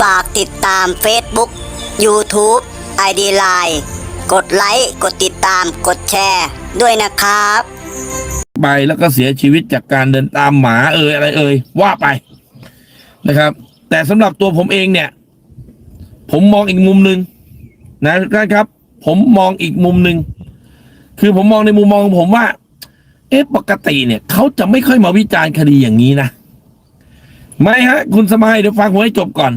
ฝากติดตาม Facebook YouTube ID Line กดไลค์กดติดตามกดแชร์ด้วยนะครับไปแล้วก็เสียชีวิตจากการเดินตามหมาเอ่ยอะไรเอ่ยว่าไปนะครับ แต่สำหรับตัวผมเองเนี่ย ผมมองอีกมุมหนึ่งนะครับ ผมมองอีกมุมหนึ่งคือผมมองในมุมมองของผมว่า เอ๊ะปกติเนี่ยเขาจะไม่ค่อยมาวิจารณ์คดีอย่างนี้นะ ไม่ฮะ คุณสมัยเดี๋ยวฟังผมให้จบก่อน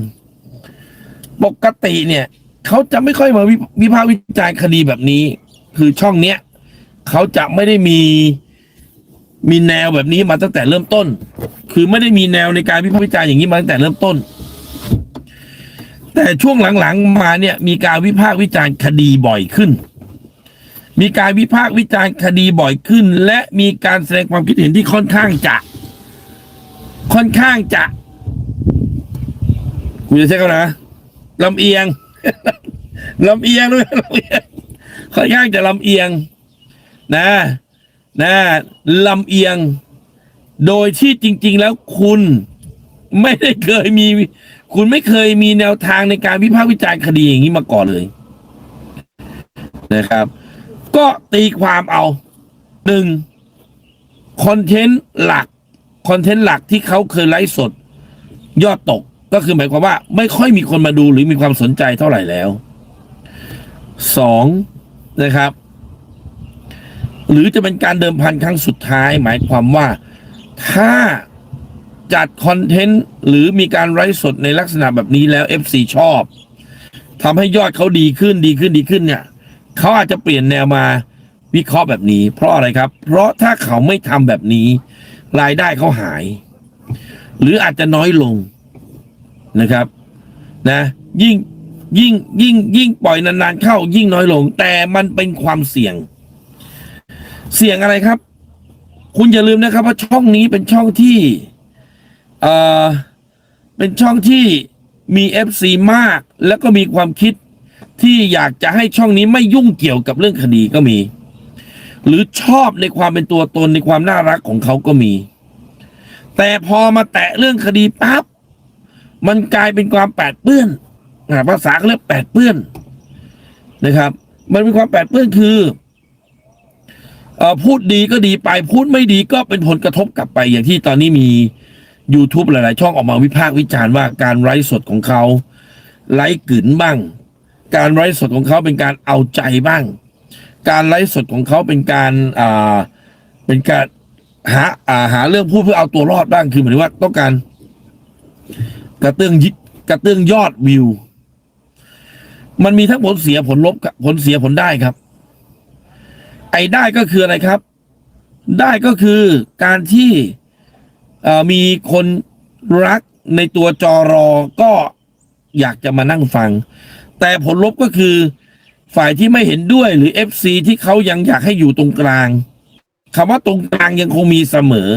ปกติเนี่ย เขาจะไม่ค่อยมาวิวิพากษ์วิจารณ์คดีแบบนี้ คือช่องเนี้ยเขาจะไม่ได้มีมีแนวแบบนี้มาตั้งแต่เริ่มต้น คือไม่ได้มีแนวในการวิพากษ์วิจารณ์อย่างนี้มาตั้งแต่เริ่มต้น แต่ช่วงหลังๆมาเนี่ย มีการวิพากษ์วิจารณ์คดีบ่อยขึ้น มีการวิพากษ์วิจารณ์คดีบ่อยขึ้น และมีการแสดงความคิดเห็นที่ค่อนข้างจะ ค่อนข้างจะกูจะใช้คำนะ ลำเอียง ลำเอียงด้วยลำเอียงค่อนข้างจะลำเอียง นะ นะลำเอียง โดยที่จริง ๆ แล้วคุณไม่ได้เคยมี คุณไม่เคยมีแนวทางในการวิพากษ์วิจารณ์คดีอย่างนี้มาก่อนเลย นะครับ ก็ตีความเอาหนึ่งคอนเทนต์หลักคอนเทนต์หลักที่เขาเคยไลฟ์สด ยอดตก ก็คือหมายความว่า ไม่ค่อยมีคนมาดูหรือมีความสนใจเท่าไหร่แล้วสองนะครับ หรือจะเป็นการเดิมพันครั้งสุดท้าย หมายความว่าถ้าจัดคอนเทนต์หรือมีการไลฟ์สดในลักษณะแบบนี้แล้ว FC ชอบทำให้ยอดเขาดีขึ้นดีขึ้นดีขึ้นเนี่ยเขาอาจจะเปลี่ยนแนวมาวิเคราะห์แบบนี้ เพราะอะไรครับ เพราะถ้าเขาไม่ทำแบบนี้ รายได้เขาหาย หรืออาจจะน้อยลง นะครับ นะ ยิ่งยิ่งยิ่งยิ่งปล่อยนานๆเข้า ยิ่งน้อยลง แต่มันเป็นความเสี่ยง เสี่ยงอะไรครับ คุณอย่าลืมนะครับ ว่าช่องนี้เป็นช่องที่เอ่อเป็นช่องที่มีเอฟซีมาก แล้วก็มีความคิดที่อยากจะให้ช่องนี้ไม่ยุ่งเกี่ยวกับเรื่องคดีก็มี หรือชอบในความเป็นตัวตนในความน่ารักของเขาก็มี แต่พอมาแตะเรื่องคดีปั๊บ มันกลายเป็นความแปดเปื้อนภาษาเขาเรียกแปดเปื้อนนะครับ มันมีความแปดเปื้อนคืออพูดดีก็ดีไปพูดไม่ดีก็เป็นผลกระทบกลับไป อย่างที่ตอนนี้มี YouTube หลาย ๆ ช่องออกมาวิพากษ์วิจารณ์ว่าการไลฟ์สดของเขาไลฟ์กึ๋นบ้าง การไลฟ์สดของเขาเป็นการเอาใจบ้าง การไลฟ์สดของเขาเป็นการอ่าเป็นการหาอ่าหาเรื่องพูดเพื่อเอาตัวรอดบ้างคือหมายถึงว่าต้องการ กระเตื้องยิกระเตื้องยอดวิว มันมีทั้งผลเสียผลลบกับผลเสียผลได้ครับ ไอ้ได้ก็คืออะไรครับ ได้ก็คือการที่มีคนรักในตัวจอรอก็อยากจะมานั่งฟัง แต่ผลลบก็คือฝ่ายที่ไม่เห็นด้วยหรือ FC ที่เขายังอยากให้อยู่ตรงกลางคำว่าตรงกลางยังคงมีเสมอ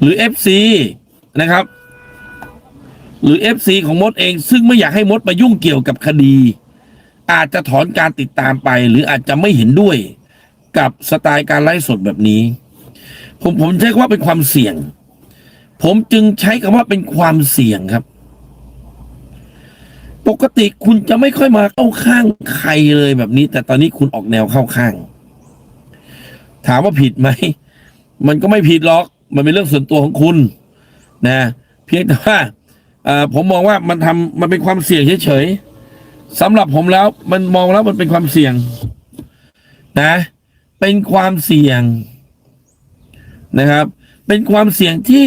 หรือ FC นะครับ หรือ FC ของมดเอง ซึ่งไม่อยากให้มดมายุ่งเกี่ยวกับคดี อาจจะถอนการติดตามไป หรืออาจจะไม่เห็นด้วยกับสไตล์การไลฟ์สดแบบนี้ ผมผมใช้คำว่าเป็นความเสี่ยง ผมจึงใช้คำว่าเป็นความเสี่ยงครับ ปกติคุณจะไม่ค่อยมาเข้าข้างใครเลยแบบนี้ แต่ตอนนี้คุณออกแนวเข้าข้าง ถามว่าผิดไหมมันก็ไม่ผิดหรอก มันเป็นเรื่องส่วนตัวของคุณ นะ เพียงแต่ว่า ผมมองว่ามันทำมันเป็นความเสี่ยงเฉยๆสำหรับผมแล้ว มันมองแล้วมันเป็นความเสี่ยง นะ เป็นความเสี่ยงนะครับ เป็นความเสี่ยงที่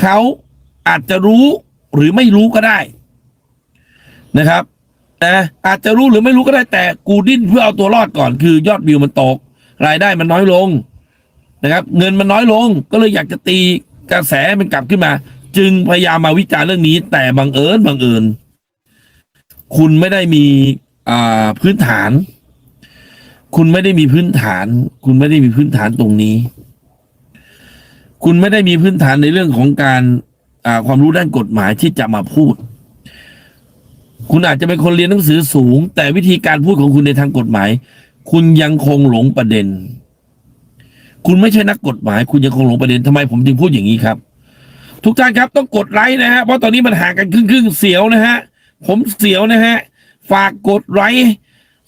เขาอาจจะรู้หรือไม่รู้ก็ได้ นะครับนะอาจจะรู้หรือไม่รู้ก็ได้แต่กูดิ้นเพื่อเอาตัวรอดก่อน คือยอดวิวมันตก รายได้มันน้อยลงนะครับ เงินมันน้อยลง ก็เลยอยากจะตีกระแสมันกลับขึ้นมา จึงพยายามมาวิจารณ์เรื่องนี้ แต่บังเอิญบังเอิญคุณไม่ได้มีอ่าพื้นฐาน คุณไม่ได้มีพื้นฐาน คุณไม่ได้มีพื้นฐานตรงนี้ คุณไม่ได้มีพื้นฐานในเรื่องของการอ่าความรู้ด้านกฎหมายที่จะมาพูด คุณอาจจะเป็นคนเรียนหนังสือสูง แต่วิธีการพูดของคุณในทางกฎหมาย คุณยังคงหลงประเด็น คุณไม่ใช่นักกฎหมาย คุณยังคงหลงประเด็นทำไมผมจึงพูดอย่างนี้ครับ ทุกท่านครับต้องกดไลค์นะฮะเพราะตอนนี้มันห่างกันครึ่งครึ่งๆเสียวนะฮะผมเสียวนะฮะฝากกดไลค์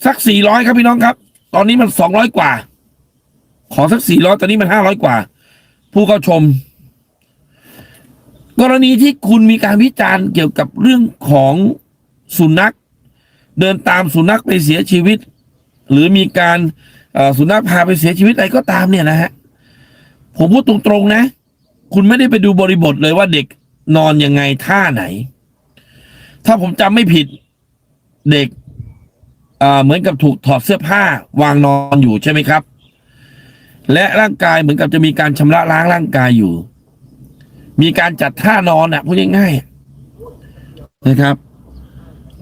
สักสี่ร้อยครับพี่น้องครับ ตอนนี้มันสองร้อยกว่า ขอสักสี่ร้อยตอนนี้มันห้าร้อยกว่า ผู้เข้าชม กรณีที่คุณมีการวิจารณ์เกี่ยวกับเรื่องของสุนัข เดินตามสุนัขไปเสียชีวิต หรือมีการสุนัขพาไปเสียชีวิตอะไรก็ตามเนี่ยนะฮะผมพูดตรงๆนะ คุณไม่ได้ไปดูบริบทเลยว่าเด็กนอนยังไงท่าไหน ถ้าผมจำไม่ผิดเด็กเอ่อเหมือนกับถูกถอดเสื้อผ้าวางนอนอยู่ใช่ไหมครับ และร่างกายเหมือนกับจะมีการชำระล้างร่างกายอยู่ มีการจัดท่านอนอะพูดง่ายๆนะครับ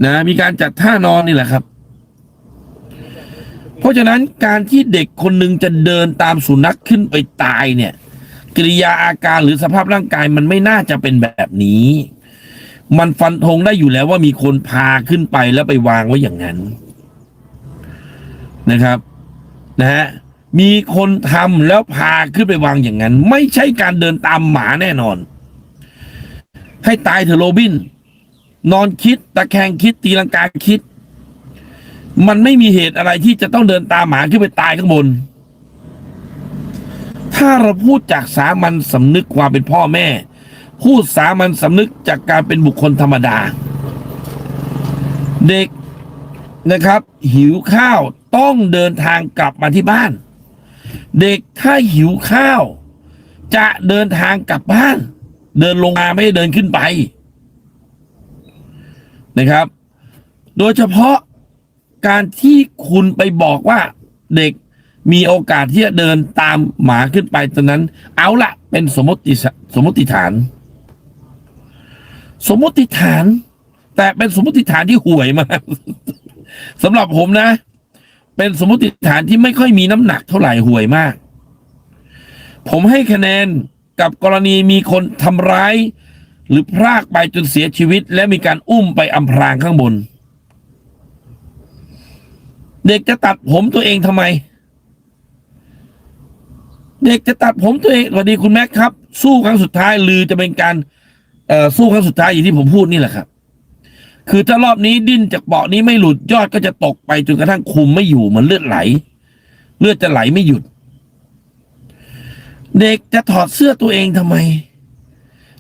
นะ มีการจัดท่านอนนี่แหละครับ เพราะฉะนั้นการที่เด็กคนหนึ่งจะเดินตามสุนัขขึ้นไปตายเนี่ย กิริยาอาการหรือสภาพร่างกายมันไม่น่าจะเป็นแบบนี้ มันฟันธงได้อยู่แล้วว่ามีคนพาขึ้นไปแล้วไปวางไว้อย่างนั้นนะครับนะฮะมีคนทำแล้วพาขึ้นไปวางอย่างนั้น ไม่ใช่การเดินตามหมาแน่นอน ให้ตายเถอะโรบิน นอนคิดตะแคงคิดตีลังกาคิด มันไม่มีเหตุอะไรที่จะต้องเดินตามหมาขึ้นไปตายข้างบน ถ้าเราพูดจากสามัญสำนึกความเป็นพ่อแม่ พูดสามัญสำนึกจากการเป็นบุคคลธรรมดา เด็กนะครับ หิวข้าวต้องเดินทางกลับมาที่บ้าน เด็กถ้าหิวข้าว จะเดินทางกลับบ้าน เดินลงมาไม่เดินขึ้นไปนะครับ โดยเฉพาะการที่คุณไปบอกว่าเด็ก มีโอกาสที่จะเดินตามหมาขึ้นไปตอนนั้น เอาละเป็นสมมติสมมติฐาน สมมติฐาน แต่เป็นสมมติฐานที่ห่วยมากสำหรับผมนะ เป็นสมมติฐานที่ไม่ค่อยมีน้ำหนักเท่าไหร่ห่วยมาก ผมให้คะแนนกับกรณีมีคนทำร้าย หรือพรากไปจนเสียชีวิต และมีการอุ้มไปอำพรางข้างบน เด็กจะตัดผมตัวเองทำไม เด็กจะตัดผมตัวเองสวัสดีคุณแม็กครับ สู้ครั้งสุดท้ายหรือจะเป็นการสู้ครั้งสุดท้ายอย่างที่ผมพูดนี่แหละครับ คือถ้ารอบนี้ดิ้นจากเบาะนี้ไม่หลุดยอดก็จะตกไปจนกระทั่งคุมไม่อยู่เหมือนเลือดไหล เลือดจะไหลไม่หยุด เด็กจะถอดเสื้อตัวเองทำไม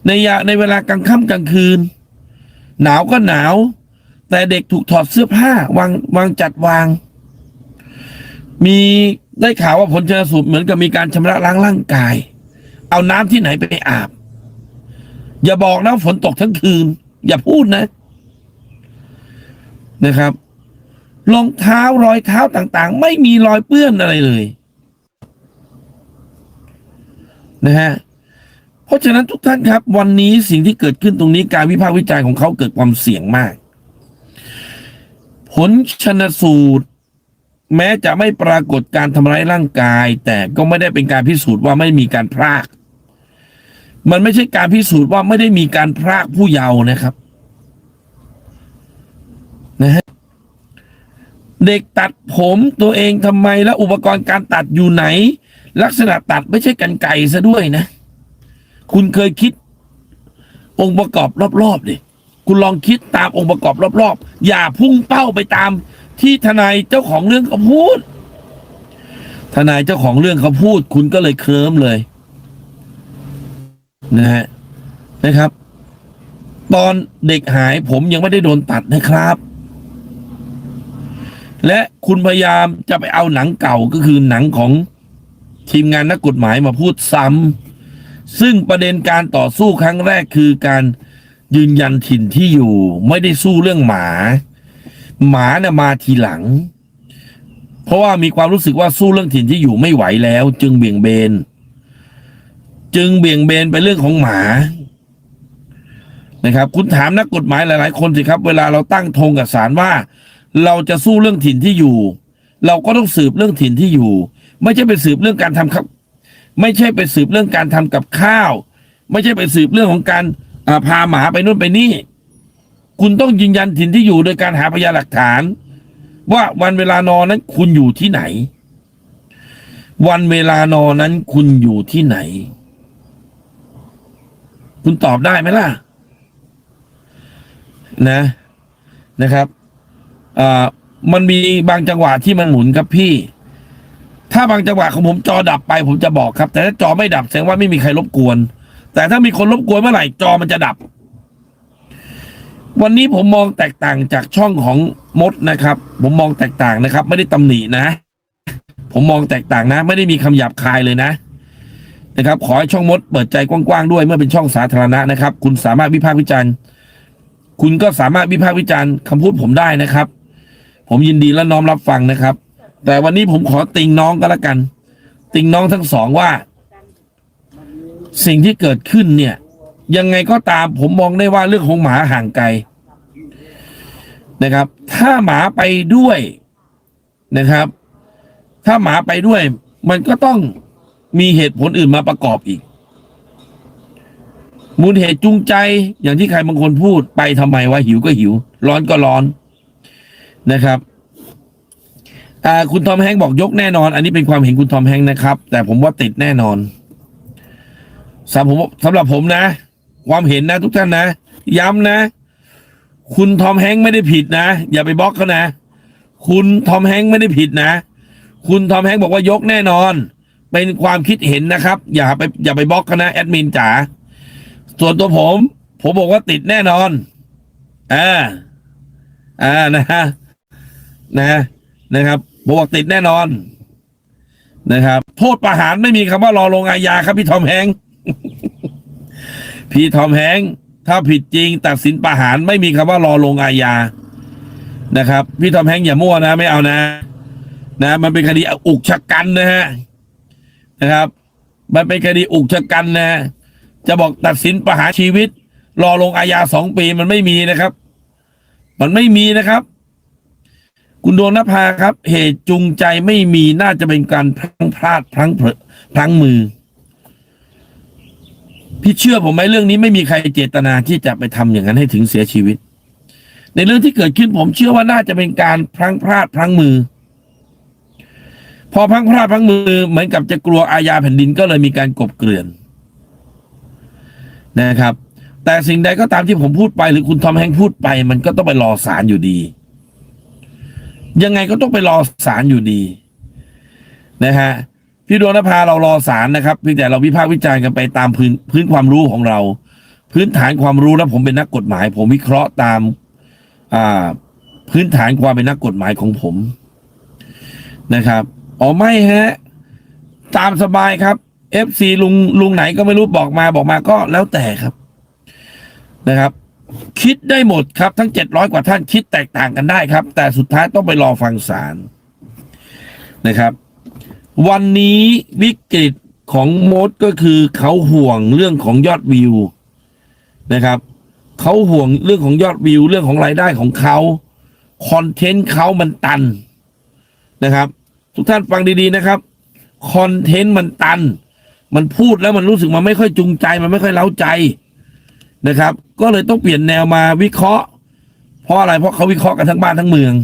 ในยาในเวลากลางค่ำกลางคืน หนาวก็หนาว แต่เด็กถูกถอดเสื้อผ้าวางวางจัดวาง มี ได้ข่าวว่าผลชนสูตรเหมือนกับมีการชำระล้างร่างกาย เอาน้ำที่ไหนไปอาบ อย่าบอกนะฝนตกทั้งคืน อย่าพูดนะ นะครับรองเท้ารอยเท้าต่าง ๆ ไม่มีรอยเปื้อนอะไรเลย นะฮะเพราะฉะนั้นทุกท่านครับ วันนี้สิ่งที่เกิดขึ้นตรงนี้การวิพากษ์วิจารณ์ของเขาเกิดความเสี่ยงมาก ผลชนสูตร แม้จะไม่ปรากฏการทำร้ายร่างกาย แต่ก็ไม่ได้เป็นการพิสูจน์ว่าไม่มีการพราก มันไม่ใช่การพิสูจน์ว่าไม่ได้มีการพรากผู้เยาว์นะครับนะฮะเด็กตัดผมตัวเองทำไมแล้วอุปกรณ์การตัดอยู่ไหน ลักษณะตัดไม่ใช่กันไก่ซะด้วยนะ คุณเคยคิด องค์ประกอบรอบๆดิคุณลองคิดตามองค์ประกอบรอบๆ อย่าพุ่งเป้าไปตาม ที่ทนายเจ้าของเรื่องเขาพูด ทนายเจ้าของเรื่องเขาพูด คุณก็เลยเคลิ้มเลย นะฮะนะครับ ตอนเด็กหายผมยังไม่ได้โดนตัดนะครับ และคุณพยายามจะไปเอาหนังเก่าก็คือหนังของทีมงานนักกฎหมายมาพูดซ้ำซึ่งประเด็นการต่อสู้ครั้งแรกคือการยืนยันถิ่นที่อยู่ ไม่ได้สู้เรื่องหมา หมาเนี่ยมาทีหลัง เพราะว่ามีความรู้สึกว่าสู้เรื่องถิ่นที่อยู่ไม่ไหวแล้ว จึงเบี่ยงเบน จึงเบี่ยงเบนไปเรื่องของหมานะครับ คุณถามนักกฎหมายหลาย ๆ คนสิครับ เวลาเราตั้งธงกับศาลว่า เราจะสู้เรื่องถิ่นที่อยู่ เราก็ต้องสืบเรื่องถิ่นที่อยู่ ไม่ใช่ไปสืบเรื่องการทำครับ ไม่ใช่ไปสืบเรื่องการทำกับข้าว ไม่ใช่ไปสืบเรื่องของการพาหมาไปนู่นไปนี่ คุณต้องยืนยันถิ่นที่อยู่โดยการหาพยานหลักฐาน ว่าวันเวลานอนนั้นคุณอยู่ที่ไหน วันเวลานอนนั้นคุณอยู่ที่ไหน คุณตอบได้ไหมล่ะ นะ นะครับอ่ามันมีบางจังหวะที่มันหมุนครับพี่ ถ้าบางจังหวะของผมจอดับไป ผมจะบอกครับ แต่ถ้าจอไม่ดับแสดงว่าไม่มีใครรบกวน แต่ถ้ามีคนรบกวนเมื่อไหร่จอมันจะดับ วันนี้ผมมองแตกต่างจากช่องของมดนะครับ ผมมองแตกต่างนะครับ ไม่ได้ตำหนินะ ผมมองแตกต่างนะ ไม่ได้มีคำหยาบคายเลยนะ นะครับ ขอให้ช่องมดเปิดใจกว้างๆด้วยเมื่อเป็นช่องสาธารณะนะครับ คุณสามารถวิพากษ์วิจารณ์ คุณก็สามารถวิพากษ์วิจารณ์คำพูดผมได้นะครับ ผมยินดีและน้อมรับฟังนะครับ แต่วันนี้ผมขอติงน้องก็แล้วกัน ติงน้องทั้งสองว่า สิ่งที่เกิดขึ้นเนี่ย ยังไงก็ตามผมมองได้ว่าเรื่องของหมาห่างไกลนะครับ ถ้าหมาไปด้วยนะครับ ถ้าหมาไปด้วย มันก็ต้องมีเหตุผลอื่นมาประกอบอีก มูลเหตุจูงใจอย่างที่ใครบางคนพูดไปทำไมวะหิวก็หิว ร้อนก็ร้อนนะครับคุณทอมแฮงบอกยกแน่นอน อันนี้เป็นความเห็นคุณทอมแฮงนะครับ แต่ผมว่าติดแน่นอนสำหรับผมนะ ความเห็นนะทุกท่านนะ ย้ำนะ คุณทอมแฮงค์ไม่ได้ผิดนะ อย่าไปบล็อกเขานะ คุณทอมแฮงค์ไม่ได้ผิดนะ คุณทอมแฮงค์บอกว่ายกแน่นอน เป็นความคิดเห็นนะครับ อย่าไปอย่าไปบล็อกเขานะแอดมินจ๋าส่วนตัวผม ผมบอกว่าติดแน่นอนอ่าอ่านะฮะนะนะครับผมบอกติดแน่นอนนะครับ โทษประหารไม่มีคำว่ารอลงอาญาครับพี่ทอมแฮงค์ พี่ทอมแฮงค์ถ้าผิดจริง ตัดสินประหารไม่มีคำว่ารอลงอาญานะครับ พี่ทอมแฮงค์อย่ามั่วนะ ไม่เอานะ นะ มันเป็นคดีอุกชะกันนะฮะนะครับ มันเป็นคดีอุกชะกันนะ จะบอกตัดสินประหารชีวิต รอลงอาญาสองปีมันไม่มีนะครับ มันไม่มีนะครับ คุณดวงนภาครับ เหตุจูงใจไม่มีน่าจะเป็นการพลั้งพลาดพลั้งเผลอพลั้งมือ พี่เชื่อผมไหมเรื่องนี้ไม่มีใครเจตนาที่จะไปทำอย่างนั้นให้ถึงเสียชีวิต ในเรื่องที่เกิดขึ้นผมเชื่อว่าน่าจะเป็นการพลั้งพลาดพลั้งมือ พอพลั้งพลาดพลั้งมือ เหมือนกับจะกลัวอาญาแผ่นดินก็เลยมีการกบเกลื่อนนะครับ แต่สิ่งใดก็ตามที่ผมพูดไปหรือคุณทอมแฮงพูดไป มันก็ต้องไปรอศาลอยู่ดี ยังไงก็ต้องไปรอศาลอยู่ดีนะฮะ พี่ดวงนภาเรารอศาลนะครับเพียงแต่เราวิพากษ์วิจารณ์กันไปตามพื้นพื้นความรู้ของเรา พื้นฐานความรู้แล้วผมเป็นนักกฎหมาย ผมวิเคราะห์ตามอ่าพื้นฐานความเป็นนักกฎหมายของผมนะครับอ๋อไม่ฮะตามสบายครับ FC ลุงลุงไหนก็ไม่รู้บอกมาบอกมาก็แล้วแต่ครับนะครับ คิดได้หมดครับทั้งเจ็ดร้อยกว่าท่านคิดแตกต่างกันได้ครับ แต่สุดท้ายต้องไปรอฟังศาลนะครับ วันนี้วิกฤตของมดก็คือเขาห่วงเรื่องของยอดวิวนะครับเขาห่วงเรื่องของยอดวิว เรื่องของรายได้ของเขาคอนเทนต์เขามันตันนะครับ ทุกท่านฟังดีๆนะครับคอนเทนต์มันตัน มันพูดแล้วมันรู้สึกมันไม่ค่อยจูงใจ มันไม่ค่อยเล้าใจนะครับ ก็เลยต้องเปลี่ยนแนวมาวิเคราะห์ เพราะอะไรเพราะเขาวิเคราะห์กันทั้งบ้านทั้งเมือง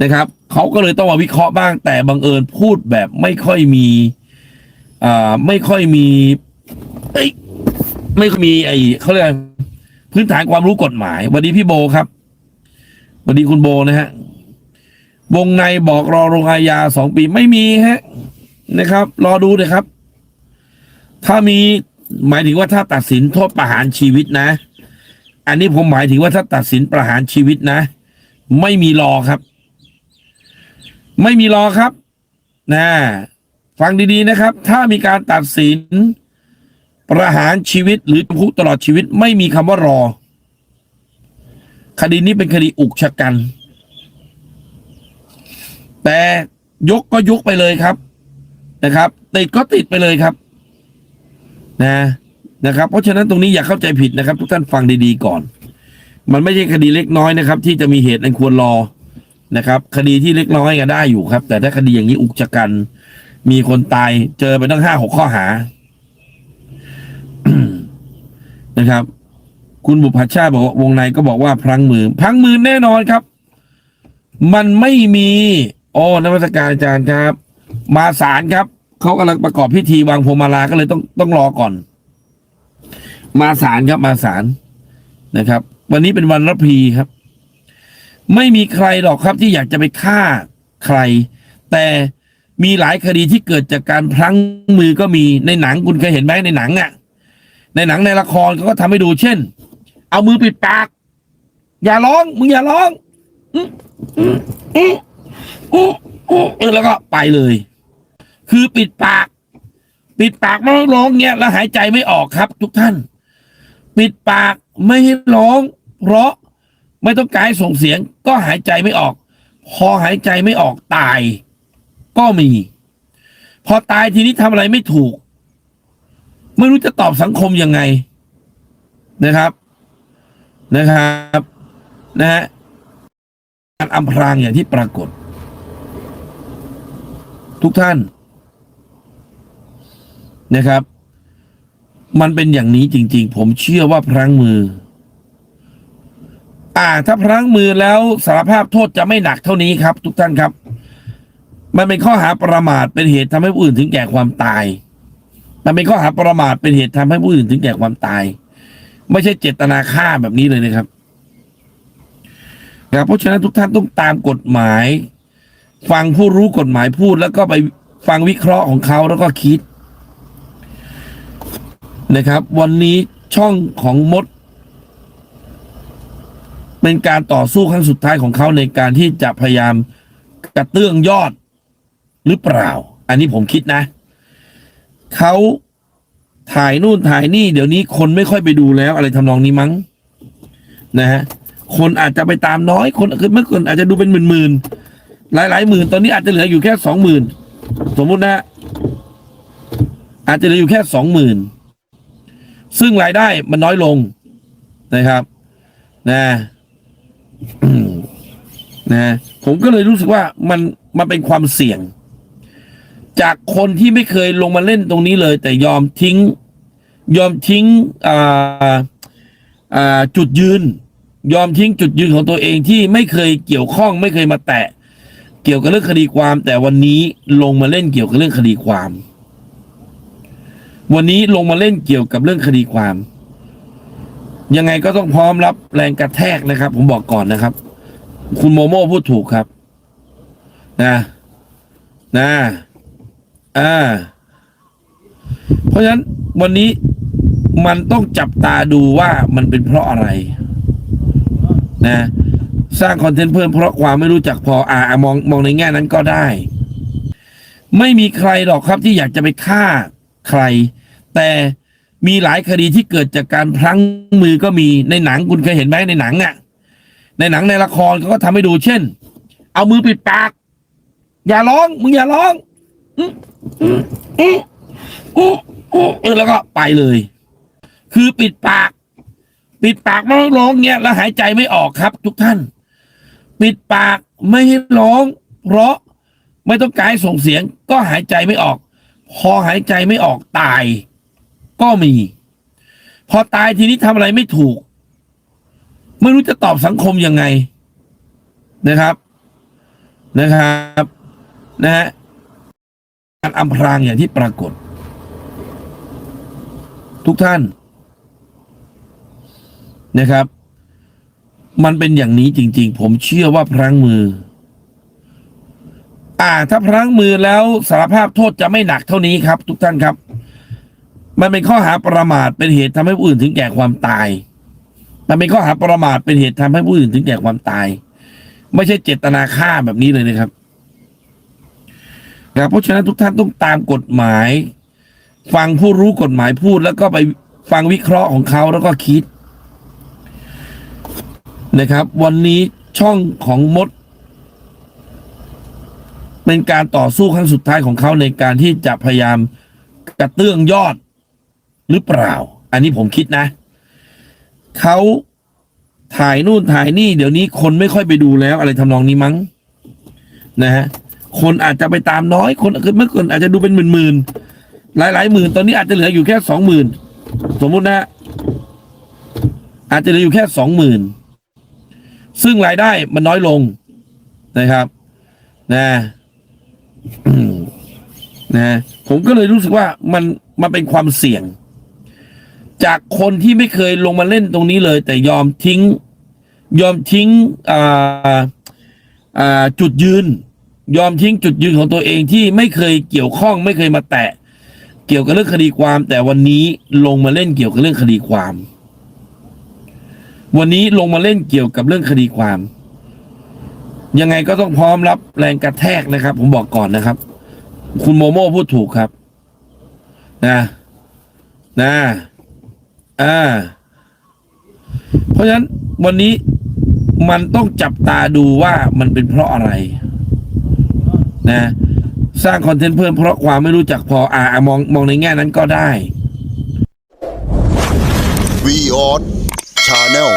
นะครับเขาก็เลยต้องมาวิเคราะห์บ้าง แต่บังเอิญพูดแบบไม่ค่อยมีอ่าไม่ค่อยมีเอ้ยไม่ค่อยมีไอ้เขาเรียกอะไรพื้นฐานความรู้กฎหมายวัสดีพี่โบครับวัสดีคุณโบนะฮะวงในบอกรอลงอาญาสองปีไม่มีฮะนะครับ รอดูเลยครับ ถ้ามีหมายถึงว่าถ้าตัดสินโทษประหารชีวิตนะ อันนี้ผมหมายถึงว่าถ้าตัดสินประหารชีวิตนะ ไม่มีรอครับ ไม่มีรอครับนะฟังดีๆนะครับ ถ้ามีการตัดสินประหารชีวิตหรือจำคุกตลอดชีวิต ไม่มีคำว่ารอ คดีนี้เป็นคดีอุกชะกัน แต่ยกก็ยกไปเลยครับนะครับ ติดก็ติดไปเลยครับนะนะครับ เพราะฉะนั้นตรงนี้อย่าเข้าใจผิดนะครับ ทุกท่านฟังดีๆก่อน มันไม่ใช่คดีเล็กน้อยนะครับ ที่จะมีเหตุอันควรรอ นะครับ คดีที่เล็กน้อยก็ได้อยู่ครับ แต่ถ้าคดีอย่างนี้อุกชะกัน มีคนตายเจอไปตั้งห้าหกข้อหานะครับ คุณบุพชาติบอกว่าวงในก็บอกว่าพลังมือพลังมือแน่นอนครับ มันไม่มีโอ้นวัตการอาจารย์ครับ มาศาลครับเขากำลังประกอบพิธีวางพวงมาลาก็เลยต้องต้องรอก่อน มาศาลครับมาศาลนะครับ วันนี้เป็นวันรับพีครับ ไม่มีใครหรอกครับที่อยากจะไปฆ่าใคร แต่มีหลายคดีที่เกิดจากการพลั้งมือก็มีในหนังคุณเคยเห็นไหมในหนังอะ่ะ ในหนังในละครเขาก็ทำให้ดูเช่น เอามือปิดปาก อย่าร้องมึงอย่าร้องอืออืออืออืออื้อแล้วก็ไปเลย คือปิดปาก ปิดปากไม่ให้ร้องเงี้ยแล้วหายใจไม่ออกครับ ทุกท่าน ปิดปากไม่ให้ร้อง เพราะ ไม่ต้องการส่งเสียง ก็หายใจไม่ออก พอหายใจไม่ออกตาย ก็มี พอตายทีนี้ทำอะไรไม่ถูก ไม่รู้จะตอบสังคมยังไงนะครับนะครับนะฮะการอำพรางอย่างที่ปรากฏ ทุกท่านนะครับ มันเป็นอย่างนี้จริง ๆ ผมเชื่อว่าพลั้งมือ อ่า ถ้าพลั้งมือแล้วสารภาพโทษจะไม่หนักเท่านี้ครับ ทุกท่านครับ มันเป็นข้อหาประมาทเป็นเหตุทำให้ผู้อื่นถึงแก่ความตาย มันเป็นข้อหาประมาทเป็นเหตุทำให้ผู้อื่นถึงแก่ความตาย ไม่ใช่เจตนาฆ่าแบบนี้เลยนะครับนะครับเพราะฉะนั้นทุกท่านต้องตามกฎหมาย ฟังผู้รู้กฎหมายพูด แล้วก็ไปฟังวิเคราะห์ของเขาแล้วก็คิดนะครับ วันนี้ช่องของมด เป็นการต่อสู้ครั้งสุดท้ายของเขาในการที่จะพยายามกระเตื้องยอดหรือเปล่า อันนี้ผมคิดนะ เขาถ่ายนู่นถ่ายนี่ เดี๋ยวนี้คนไม่ค่อยไปดูแล้วอะไรทำนองนี้มั้ง นะฮะคนอาจจะไปตามน้อยคนคือเมื่อก่อนอาจจะดูเป็นหมื่นๆหลายๆหมื่นตอนนี้อาจจะเหลืออยู่แค่สองหมื่นสมมุตินะ อาจจะเหลืออยู่แค่สองหมื่นซึ่งรายได้มันน้อยลงนะครับ นะ นะผมก็เลยรู้สึกว่ามันมันเป็นความเสี่ยง จากคนที่ไม่เคยลงมาเล่นตรงนี้เลย แต่ยอมทิ้ง ยอมทิ้งอ่าอ่าจุดยืน ยอมทิ้งจุดยืนของตัวเองที่ไม่เคยเกี่ยวข้องไม่เคยมาแตะ เกี่ยวกับเรื่องคดีความ แต่วันนี้ลงมาเล่นเกี่ยวกับเรื่องคดีความ วันนี้ลงมาเล่นเกี่ยวกับเรื่องคดีความ ยังไงก็ต้องพร้อมรับแรงกระแทกนะครับ ผมบอกก่อนนะครับ คุณโมโม่พูดถูกครับ นะนะอ่า เพราะฉะนั้นวันนี้มันต้องจับตาดูว่ามันเป็นเพราะอะไร นะ สร้างคอนเทนต์เพิ่มเพราะความไม่รู้จักพออ่ามองมองในแง่นั้นก็ได้ ไม่มีใครหรอกครับที่อยากจะไปฆ่าใคร แต่ มีหลายคดีที่เกิดจากการพลั้งมือก็มีในหนังคุณเคยเห็นไหมในหนังอะ่ะ ในหนังในละครเขาก็ทำให้ดูเช่น เอามือปิดปาก อย่าร้อง มึงอย่าร้องอืออืออืออือแล้วก็ไปเลย คือปิดปาก ปิดปากไม่ให้ร้องเงี้ยแล้วหายใจไม่ออกครับ ทุกท่าน ปิดปากไม่ให้ร้อง เพราะไม่ต้องการส่งเสียง ก็หายใจไม่ออก พอหายใจไม่ออกตาย ก็มี พอตายทีนี้ทำอะไรไม่ถูก ไม่รู้จะตอบสังคมยังไงนะครับนะครับนะฮะการอำพรางอย่างที่ปรากฏ ทุกท่านนะครับ มันเป็นอย่างนี้จริง ๆ ผมเชื่อว่าพลั้งมือ อ่า ถ้าพลั้งมือแล้วสารภาพโทษจะไม่หนักเท่านี้ครับ ทุกท่านครับ มันเป็นข้อหาประมาทเป็นเหตุทำให้ผู้อื่นถึงแก่ความตาย มันเป็นข้อหาประมาทเป็นเหตุทำให้ผู้อื่นถึงแก่ความตาย ไม่ใช่เจตนาฆ่าแบบนี้เลยนะครับนะครับเพราะฉะนั้นทุกท่านต้องตามกฎหมาย ฟังผู้รู้กฎหมายพูด แล้วก็ไปฟังวิเคราะห์ของเขาแล้วก็คิด นะครับ วันนี้ช่องของมด เป็นการต่อสู้ครั้งสุดท้ายของเขาในการที่จะพยายามกระเตื้องยอด หรือเปล่า อันนี้ผมคิดนะเขาถ่ายนู่นถ่ายนี่ เดี๋ยวนี้คนไม่ค่อยไปดูแล้ว อะไรทำนองนี้มั้ง นะฮะคนอาจจะไปตามน้อย คนเมื่อก่อนอาจจะดูเป็นหมื่นๆหลายๆหมื่นตอนนี้อาจจะเหลืออยู่แค่สองหมื่นสมมุตินะอาจจะเหลืออยู่แค่สองหมื่นซึ่งรายได้มันน้อยลงนะครับ นะนะผมก็เลยรู้สึกว่ามันมันเป็นความเสี่ยง จากคนที่ไม่เคยลงมาเล่นตรงนี้เลย แต่ยอมทิ้ง ยอมทิ้งอ่าอ่าจุดยืน ยอมทิ้งจุดยืนของตัวเองที่ไม่เคยเกี่ยวข้อง ไม่เคยมาแตะ เกี่ยวกับเรื่องคดีความ แต่วันนี้ลงมาเล่นเกี่ยวกับเรื่องคดีความ วันนี้ลงมาเล่นเกี่ยวกับเรื่องคดีความ ยังไงก็ต้องพร้อมรับแรงกระแทกนะครับ ผมบอกก่อนนะครับ คุณโมโม่พูดถูกครับ นะ นะ อ่า เพราะฉะนั้นวันนี้มันต้องจับตาดูว่ามันเป็นเพราะอะไร นะ สร้างคอนเทนต์เพิ่มเพราะความไม่รู้จักพออ่ามองมองในแง่นั้นก็ได้ We on channel